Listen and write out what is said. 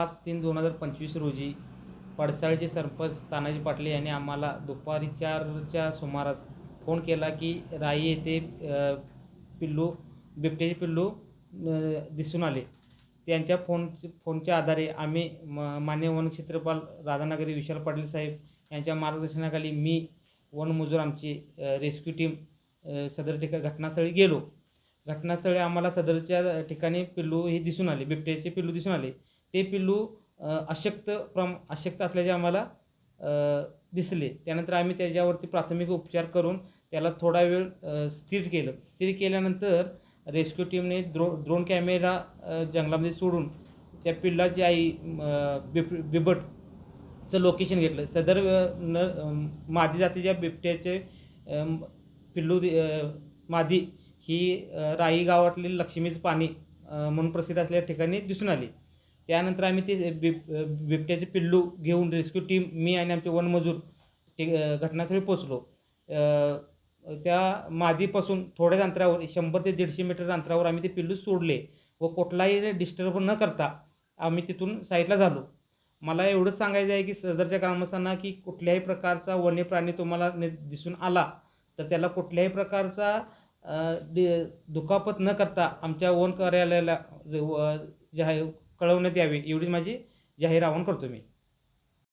पाच तीन दोन हजार पंचवीस रोजी पडसाळचे सरपंच तानाजी पाटले यांनी आम्हाला दुपारी चारच्या सुमारास फोन केला की राई येथे पिल्लू बिबट्याचे पिल्लू दिसून आले. त्यांच्या फोन फोनच्या आधारे आम्ही म मान्य वनक्षेत्रपाल राधानगरी विशाल पाटील साहेब यांच्या मार्गदर्शनाखाली मी वनमजूर आमची रेस्क्यू टीम सदर ठिका घटनास्थळी गेलो. घटनास्थळी आम्हाला सदरच्या ठिकाणी पिल्लू हे दिसून आले बिबट्याचे पिल्लू दिसून आले. ते पिल्लू अशक्त प्रम अशक्त असल्याचे आम्हाला दिसले. त्यानंतर आम्ही त्याच्यावरती प्राथमिक उपचार करून त्याला थोडा वेळ स्थिर केलं. स्थिर केल्यानंतर रेस्क्यू टीमने द्रो ड्रोन कॅमेरा जंगलामध्ये सोडून त्या पिल्लाची आई बिब बिबटचं लोकेशन घेतलं. सदर न मादी जातीच्या बिबट्याचे पिल्लू दि- मादी ही राई गावातली लक्ष्मीचं पाणी म्हणून प्रसिद्ध असलेल्या ठिकाणी दिसून आली. त्यानंतर आम्ही ते बिब बिबट्याचे पिल्लू घेऊन रेस्क्यू टीम मी आणि आमचे वनमजूर ते घटनास्थळी पोचलो त्या मादीपासून थोड्याच अंतरावर शंभर ते दीडशे मीटर अंतरावर आम्ही ते पिल्लू सोडले व कुठलाही डिस्टर्ब न करता आम्ही तिथून साईडला झालो. मला एवढंच सांगायचं आहे की सदरच्या ग्रामस्थांना की कुठल्याही प्रकारचा वन्य प्राणी तुम्हाला दिसून आला तर त्याला कुठल्याही प्रकारचा दुखापत न करता आमच्या वन कार्यालयाला जे आहे कळवण्यात यावी एवढी माझी जाहीर आवाहन करतो मी.